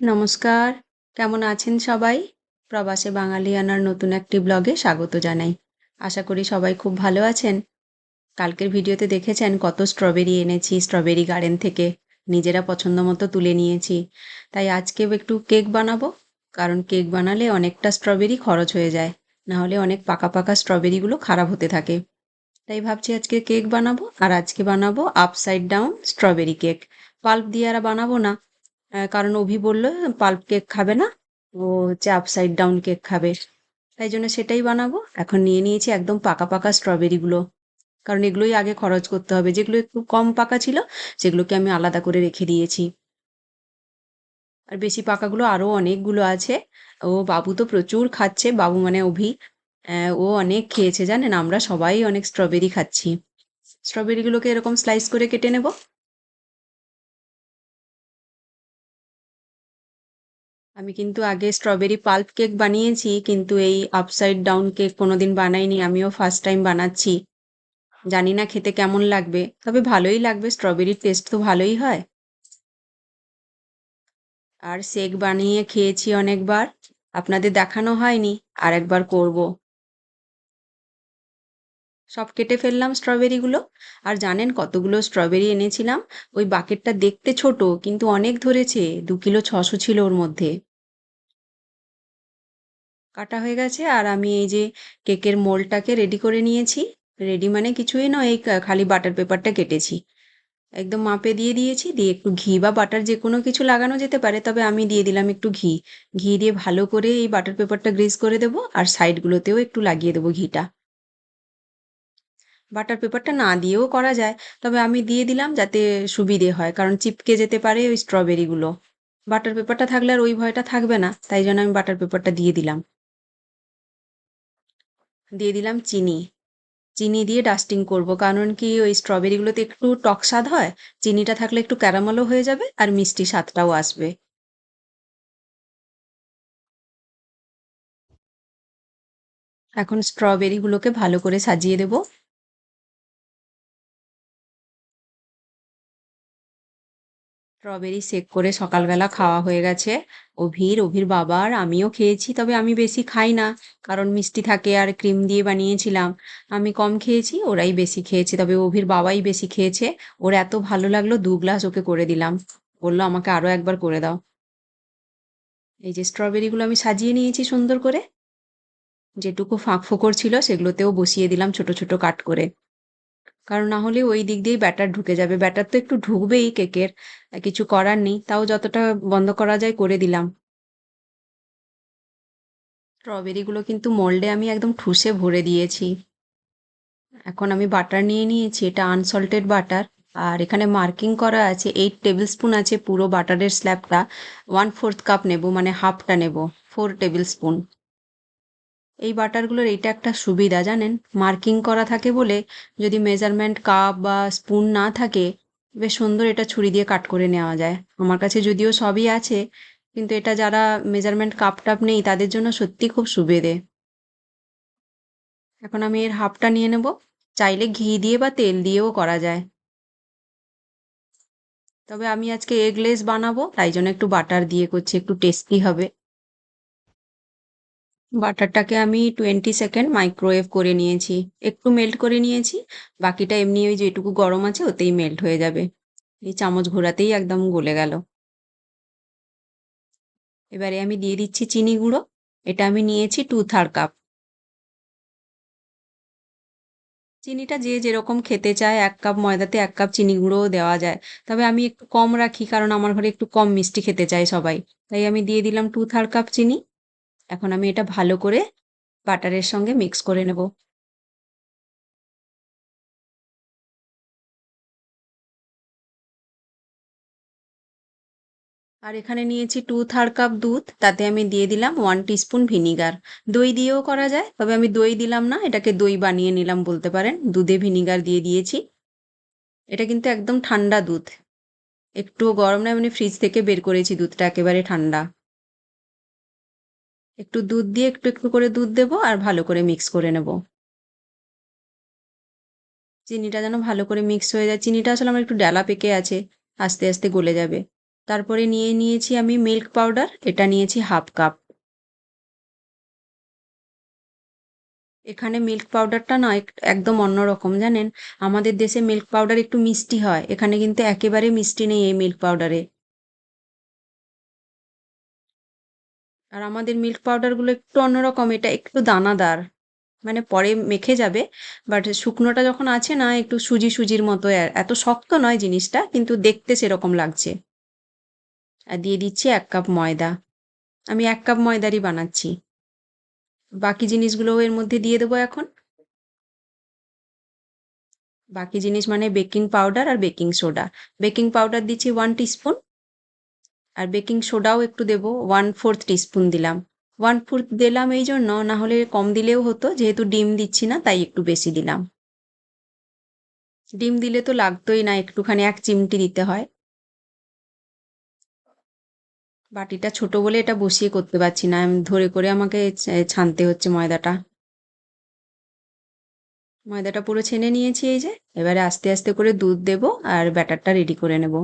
নমস্কার। কেমন আছেন সবাই? প্রবাসে বাঙালিয়ানার নতুন একটি ব্লগে স্বাগত জানাই। আশা করি সবাই খুব ভালো আছেন। কালকের ভিডিওতে দেখেছেন কত স্ট্রবেরি এনেছি, স্ট্রবেরি গার্ডেন থেকে নিজেরা পছন্দ মতো তুলে নিয়েছি। তাই আজকেও একটু কেক বানাবো, কারণ কেক বানালে অনেকটা স্ট্রবেরি খরচ হয়ে যায় নাহলে অনেক পাকা পাকা স্ট্রবেরিগুলো খারাপ হতে থাকে। তাই ভাবছি আজকে কেক বানাবো, আর আজকে বানাবো upside down strawberry cake. Pulp দিয়ে আর বানাবো না কারণ অভি বলল, পাল্প কেক খাবে না, ও হচ্ছে আপসাইড ডাউন কেক খাবে। তাই জন্য সেটাই বানাবো। এখন নিয়ে নিয়েছি একদম পাকা পাকা স্ট্রবেরিগুলো কারণ এগুলোই আগে খরচ করতে হবে। যেগুলো একটু কম পাকা ছিল, সেগুলোকে আমি আলাদা করে রেখে দিয়েছি। আর বেশি পাকাগুলো আরও অনেকগুলো আছে। ও বাবু তো প্রচুর খাচ্ছে, বাবু মানে অভি। ও অনেক খেয়েছে, জানেন? আমরা সবাই অনেক স্ট্রবেরি খাচ্ছি। স্ট্রবেরিগুলোকে এরকম স্লাইস করে কেটে নেব। আমি কিন্তু আগে স্ট্রবেরি পাল্প কেক বানিয়েছি, কিন্তু এই আপসাইড ডাউন কেক কোনোদিন বানাইনি, আমিও ফার্স্ট টাইম বানাচ্ছি। জানি না খেতে কেমন লাগবে, তবে ভালোই লাগবে স্ট্রবেরির টেস্ট তো ভালোই হয়। আর শেক বানিয়ে খেয়েছি অনেকবার, আপনাদের দেখানো হয়নি আর একবার করব। সব কেটে ফেললাম স্ট্রবেরিগুলো আর জানেন কতগুলো স্ট্রবেরি এনেছিলাম? ওই বাকেটটা দেখতে ছোট, কিন্তু অনেক ধরেছে, দু কিলো ছশো ছিল ওর মধ্যে। কাটা হয়ে গেছে, আর আমি এই যে কেকের মোলটাকে রেডি করে নিয়েছি। রেডি মানে কিছুই নয়, এই খালি বাটার পেপারটা কেটেছি। একদম মাপে দিয়ে দিয়েছি, দিয়ে একটু ঘি বা বাটার যে কোনো কিছু লাগানো যেতে পারে, তবে আমি দিয়ে দিলাম একটু ঘি। ঘি দিয়ে ভালো করে এই বাটার পেপারটা গ্রিস করে দেবো, আর সাইডগুলোতেও একটু লাগিয়ে দেবো ঘিটা। বাটার পেপারটা না দিয়েও করা যায়। তবে আমি দিয়ে দিলাম যাতে সুবিধে হয়, কারণ চিপকে যেতে পারে ওই স্ট্রবেরিগুলো বাটার পেপারটা থাকলে আর ওই ভয়টা থাকবে না, তাই জন্য আমি বাটার পেপারটা দিয়ে দিলাম। দিয়ে দিলাম চিনি। চিনি দিয়ে ডাস্টিং করব, কারণ কি ওই স্ট্রবেরিগুলোতে একটু টক স্বাদ হয়, চিনিটা থাকলে একটু ক্যারামেলও হয়ে যাবে আর মিষ্টি স্বাদটাও আসবে। এখন স্ট্রবেরিগুলোকে ভালো করে সাজিয়ে দেব। স্ট্রবেরি শেক করে সকালবেলা খাওয়া হয়ে গেছে। অভির অভির বাবার আমিও খেয়েছি, তবে আমি বেশি খাই না, কারণ মিষ্টি থাকে আর ক্রিম দিয়ে বানিয়েছিলাম। আমি কম খেয়েছি, ওরাই বেশি খেয়েছে, তবে অভির বাবাই বেশি খেয়েছে। ওর এত ভালো লাগল, দু গ্লাস ওকে করে দিলাম। বলল, আমাকে আরও একবার করে দাও। এই যে স্ট্রবেরিগুলো আমি সাজিয়ে নিয়েছি সুন্দর করে। যেটুকু ফাঁক ফোকর ছিল সেগুলোতেও বসিয়ে দিলাম ছোট ছোট কাট করে। কারণ না হলে ওই দিক দিয়েই ব্যাটার ঢুকে যাবে। ব্যাটার তো একটু ঢুকবেই কেকের কিছু করার নেই, তাও যতটা বন্ধ করা যায় করে দিলাম। স্ট্রবেরিগুলো কিন্তু মোল্ডে আমি একদম ঠুসে ভরে দিয়েছি। এখন আমি বাটার নিয়ে নিয়েছি, এটা আনসল্টেড বাটার, আর এখানে মার্কিং করা আছে, এইট টেবিল স্পুন আছে পুরো বাটারের স্ল্যাবটা, ওয়ান ফোর্থ কাপ নেব মানে হাফটা নেব, ফোর টেবিল স্পুন এই বাটারগুলোর এইটা একটা সুবিধা, জানেন? মার্কিং করা থাকে বলে যদি মেজারমেন্ট কাপ বা স্পুন না থাকে, বেশ সুন্দর এটা ছুরি দিয়ে কাট করে নেওয়া যায়। আমার কাছে যদিও সবই আছে, কিন্তু এটা যারা মেজারমেন্ট কাপ টাপ নেই, তাদের জন্য সত্যি খুব সুবিধে। এখন আমি এর হাফটা নিয়ে নেব। চাইলে ঘি দিয়ে বা তেল দিয়েও করা যায়। তবে আমি আজকে এগলেস বানাবো, তাই জন্য একটু বাটার দিয়ে করছি, একটু টেস্টি হবে। বাটারটাকে আমি টোয়েন্টি সেকেন্ড মাইক্রোওয়েভ করে নিয়েছি। একটু মেল্ট করে নিয়েছি। বাকিটা এমনি ওই যেটুকু গরম আছে ওতেই মেল্ট হয়ে যাবে। এই চামচ ঘোরাতেই একদম গলে গেল। এবারে আমি দিয়ে দিচ্ছি চিনি গুঁড়ো। এটা আমি নিয়েছি টু থার্ড কাপ চিনিটা যে যেরকম খেতে চায়, এক কাপ ময়দাতে এক কাপ চিনি গুঁড়োও দেওয়া যায়। তবে আমি একটু কম রাখি, কারণ আমার ঘরে একটু কম মিষ্টি খেতে চায় সবাই। তাই আমি দিয়ে দিলাম টু থার্ড কাপ চিনি। এখন আমি এটা ভালো করে বাটারের সঙ্গে মিক্স করে নেব। আর এখানে নিয়েছি টু থার্ড কাপ দুধ, তাতে আমি দিয়ে দিলাম ওয়ান টিস্পুন ভিনিগার দই দিয়েও করা যায়, তবে আমি দই দিলাম না, এটাকে দই বানিয়ে নিলাম বলতে পারেন। দুধে ভিনিগার দিয়ে দিয়েছি। এটা কিন্তু একদম ঠান্ডা দুধ। একটুও গরম নয় মানে ফ্রিজ থেকে বের করেছি দুধটা একেবারে ঠান্ডা। একটু দুধ দিয়ে একটু একটু করে দুধ দেবো আর ভালো করে মিক্স করে নেব। চিনিটা যেন ভালো করে মিক্স হয়ে যায়। চিনিটা আসলে আমার একটু ডালা পেকে আছে, আস্তে আস্তে গলে যাবে। তারপরে নিয়ে নিয়েছি আমি মিল্ক পাউডার এটা নিয়েছি হাফ কাপ এখানে মিল্ক পাউডারটা না একদম অন্যরকম জানেন? আমাদের দেশে মিল্ক পাউডার একটু মিষ্টি হয়, এখানে কিন্তু একেবারে মিষ্টি নেই এই মিল্ক পাউডারে আর আমাদের মিল্ক পাউডারগুলো একটু অন্যরকম, এটা একটু দানাদার। মানে পরে মেখে যাবে বাট শুকনোটা যখন আছে না, একটু সুজি সুজির মতো এত শক্ত নয় জিনিসটা, কিন্তু দেখতে সেরকম লাগছে। আর দিয়ে দিচ্ছি এক কাপ ময়দা। আমি এক কাপ ময়দারই বানাচ্ছি। বাকি জিনিসগুলোও এর মধ্যে দিয়ে দেবো এখন। বাকি জিনিস মানে বেকিং পাউডার আর বেকিং সোডা বেকিং পাউডার দিচ্ছি ওয়ান টিস্পুন আর বেকিং সোডাও একটু দেবো ওয়ান ফোর্থ টিস্পুন দিলাম। ওয়ান ফোর্থ দিলাম এই জন্য, না হলে কম দিলেও হতো, যেহেতু ডিম দিচ্ছি না, তাই একটু বেশি দিলাম। ডিম দিলে তো লাগতোই না, একটুখানি এক চিমটি দিতে হয়। বাটিটা ছোট বলে এটা বসিয়ে করতে পারছি না, আমি ধরে করে আমাকে ছানতে হচ্ছে ময়দাটা। ময়দাটা পুরো ছেনে নিয়েছি এই যে, এবারে আস্তে আস্তে করে দুধ দেব আর ব্যাটারটা রেডি করে নেব।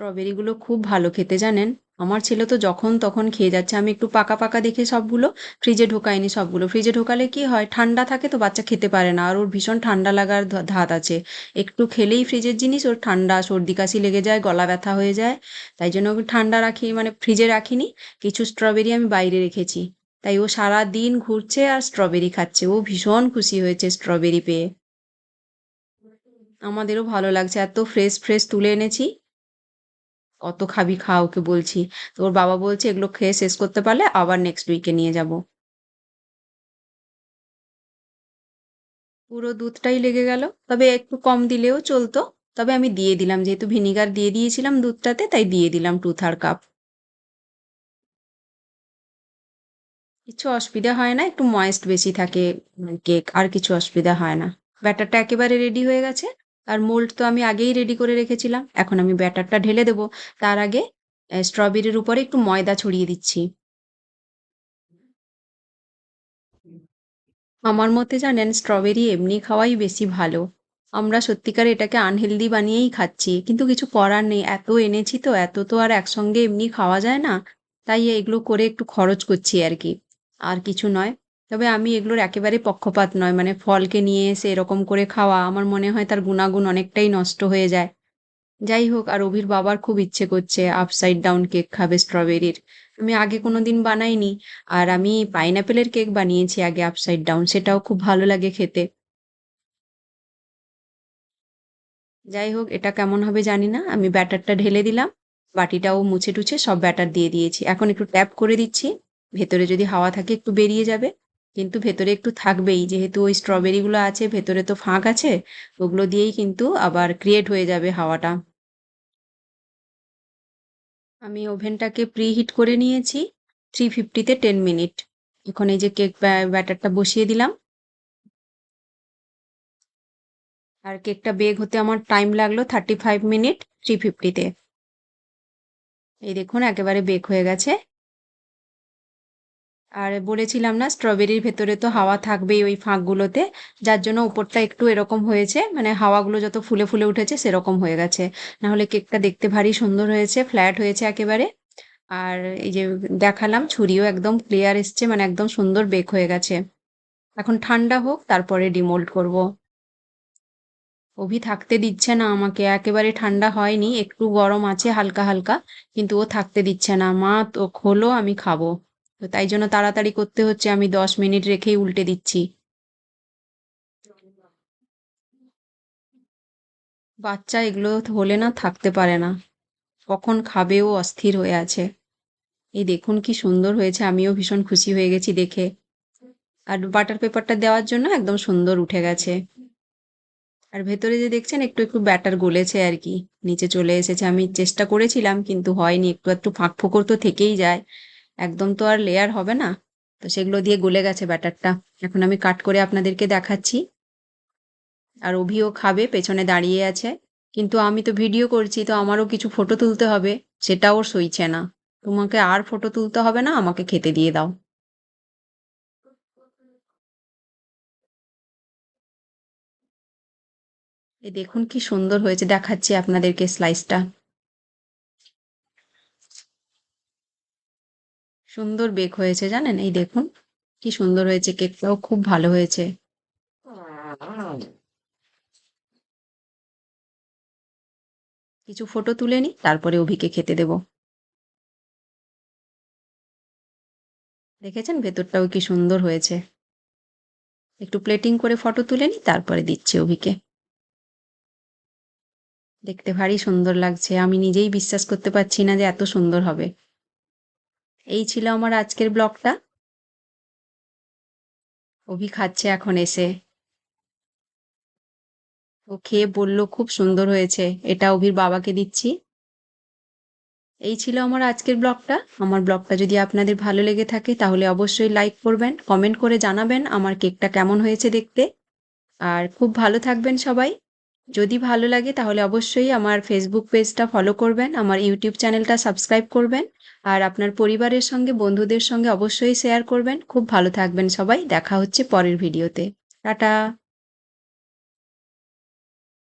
স্ট্রবেরিগুলো খুব ভালো খেতে, জানেন? আমার ছেলে তো যখন তখন খেয়ে যাচ্ছে। আমি একটু পাকা পাকা দেখে সবগুলো ফ্রিজে ঢোকাইনি সবগুলো। ফ্রিজে ঢোকালে কি হয়? ঠান্ডা থাকে তো বাচ্চা খেতে পারে না। আর ওর ভীষণ ঠান্ডা লাগার ধাত আছে। একটু খেলেই ফ্রিজের জিনিস, ওর ঠান্ডা, সর্দি কাশি লেগে যায়, গলা ব্যথা হয়ে যায়। তাই জন্য ওকে ঠান্ডা রাখি মানে ফ্রিজে রাখিনি। কিছু স্ট্রবেরি আমি বাইরে রেখেছি। তাই ও সারা দিন ঘুরছে আর স্ট্রবেরি খাচ্ছে। ও ভীষণ খুশি হয়েছে স্ট্রবেরি পেয়ে। আমাদেরও ভালো লাগছে। এত ফ্রেশ ফ্রেশ তুলে এনেছি। কত খাবি খা ওকে বলছি। তো ওর বাবা বলছে এগুলো খেয়ে শেষ করতে পারলে আবার নেক্সট উইকে নিয়ে যাব। পুরো দুধটাই লেগে গেল। তবে একটু কম দিলেও চলতো। তবে আমি দিয়ে দিলাম। যেহেতু ভিনিগার দিয়ে দিয়েছিলাম দুধটাতে, তাই দিয়ে দিলাম টু থার্ড কাপ কিছু অসুবিধা হয় না, একটু ময়েস্ট বেশি থাকে কেক আর কিছু অসুবিধা হয় না। ব্যাটারটা একেবারে রেডি হয়ে গেছে। আর মোল্ড তো আমি আগেই রেডি করে রেখেছিলাম। এখন আমি ব্যাটারটা ঢেলে দেবো। তার আগে স্ট্রবেরির উপরে একটু ময়দা ছড়িয়ে দিচ্ছি। আমার মতে জানেন স্ট্রবেরি এমনি খাওয়াই বেশি ভালো। আমরা সত্যিকার এটাকে আনহেলদি বানিয়েই খাচ্ছি, কিন্তু কিছু করার নেই। এত এনেছি তো, এত তো আর একসঙ্গে এমনি খাওয়া যায় না। তাই এগুলো করে একটু খরচ করছি আর কি। আর কিছু নয়। তবে আমি এগুলোর একেবারে পক্ষপাত নয়। মানে ফলকে নিয়ে এসে এরকম করে খাওয়া, আমার মনে হয় তার গুণাগুণ অনেকটাই নষ্ট হয়ে যায়। যাই হোক, আর অভির বাবার খুব ইচ্ছে করছে আপসাইড ডাউন কেক খাবে স্ট্রবেরির আমি আগে কোনো দিন বানাইনি, আর আমি পাইনঅ্যাপেলের কেক বানিয়েছি আগে আপসাইড ডাউন সেটাও খুব ভালো লাগে খেতে। যাই হোক, এটা কেমন হবে জানি না, আমি ব্যাটারটা ঢেলে দিলাম, বাটিটাও মুছে টুছে সব ব্যাটার দিয়ে দিয়েছি। এখন একটু ট্যাপ করে দিচ্ছি, ভেতরে যদি হাওয়া থাকে একটু বেরিয়ে যাবে। কিন্তু ভেতরে একটু থাকবেই। যেহেতু ওই স্ট্রবেরিগুলো আছে, ভেতরে তো ফাঁক আছে, ওগুলো দিয়েই কিন্তু আবার ক্রিয়েট হয়ে যাবে হাওয়াটা। আমি ওভেনটাকে প্রি হিট করে নিয়েছি থ্রি ফিফটিতে টেন মিনিট এখন এই যে কেক ব্যাটারটা বসিয়ে দিলাম। আর কেকটা বেগ হতে আমার টাইম লাগল থার্টি ফাইভ মিনিট থ্রি ফিফটিতে এই দেখুন, একেবারে বেক হয়ে গেছে। আর বলেছিলাম না স্ট্রবেরির ভেতরে তো হাওয়া থাকবেই ওই ফাঁকগুলোতে। যার জন্য উপরটা একটু এরকম হয়েছে মানে হাওয়াগুলো যত ফুলে ফুলে উঠেছে সেরকম হয়ে গেছে। নাহলে কেকটা দেখতে ভারী সুন্দর হয়েছে ফ্ল্যাট হয়েছে একেবারে। আর এই যে দেখালাম, ছুরিও একদম ক্লিয়ার এসছে মানে একদম সুন্দর বেক হয়ে গেছে। এখন ঠান্ডা হোক, তারপরে ডিমোল্ড করব। অভি থাকতে দিচ্ছে না আমাকে, একেবারে ঠান্ডা হয়নি, একটু গরম আছে হালকা হালকা, কিন্তু ও থাকতে দিচ্ছে না। মা তো খোলো, আমি খাব। তো তাই জন্য তাড়াতাড়ি করতে হচ্ছে, আমি দশ মিনিট রেখেই উল্টে দিচ্ছি। বাচ্চা এগুলো হলে না থাকতে পারে না। কখন খাবেও অস্থির হয়ে আছে। এই দেখুন কি সুন্দর হয়েছে, আমিও ভীষণ খুশি হয়ে গেছি দেখে। আর বাটার পেপারটা দেওয়ার জন্য একদম সুন্দর উঠে গেছে। আর ভেতরে যে দেখছেন, একটু একটু ব্যাটার গলেছে আর কি। নিচে চলে এসেছে। আমি চেষ্টা করেছিলাম, কিন্তু হয়নি। একটু একটু ফাঁক ফোকর তো থেকেই যায়। একদম তো আর লেয়ার হবে না। তো সেগুলো দিয়ে গলে গেছে ব্যাটারটা। এখন আমি কাট করে আপনাদেরকে দেখাচ্ছি। আর অভিও খাবে, পেছনে দাঁড়িয়ে আছে। কিন্তু আমি তো ভিডিও করছি, তো আমারও কিছু ফটো তুলতে হবে। সেটা ওর সইছে না। তোমাকে আর ফটো তুলতে হবে না, আমাকে খেতে দিয়ে দাও। এই দেখুন কি সুন্দর হয়েছে, দেখাচ্ছি আপনাদেরকে স্লাইসটা সুন্দর বেক হয়েছে, জানেন? এই দেখুন, কি সুন্দর হয়েছে কেকটাও খুব ভালো হয়েছে। কিছু ফটো তুলে নিই, তারপরে অভিকে খেতে দেব। দেখেছেন ভেতরটাও কি সুন্দর হয়েছে? একটু প্লেটিং করে ফটো তুলে নিই, তারপরে দিচ্ছি অভিকে। দেখতে ভারী সুন্দর লাগছে, আমি নিজেই বিশ্বাস করতে পারছি না যে এত সুন্দর হবে। এই ছিল আমার আজকের ব্লগটা। অভি খাচ্ছে এখন এসে। ও খেয়ে বলল খুব সুন্দর হয়েছে। এটা অভির বাবাকে দিচ্ছি। এই ছিল আমার আজকের ব্লগটা। আমার ব্লগটা যদি আপনাদের ভালো লেগে থাকে তাহলে অবশ্যই লাইক করবেন, কমেন্ট করে জানাবেন আমার কেকটা কেমন হয়েছে দেখতে। আর খুব ভালো থাকবেন সবাই। যদি ভালো লাগে তাহলে অবশ্যই আমার ফেসবুক পেজটা ফলো করবেন, আমার ইউটিউব চ্যানেলটা সাবস্ক্রাইব করবেন, আর আপনার পরিবারের সঙ্গে, বন্ধুদের সঙ্গে অবশ্যই শেয়ার করবেন। খুব ভালো থাকবেন সবাই, দেখা হচ্ছে পরের ভিডিওতে টাটা!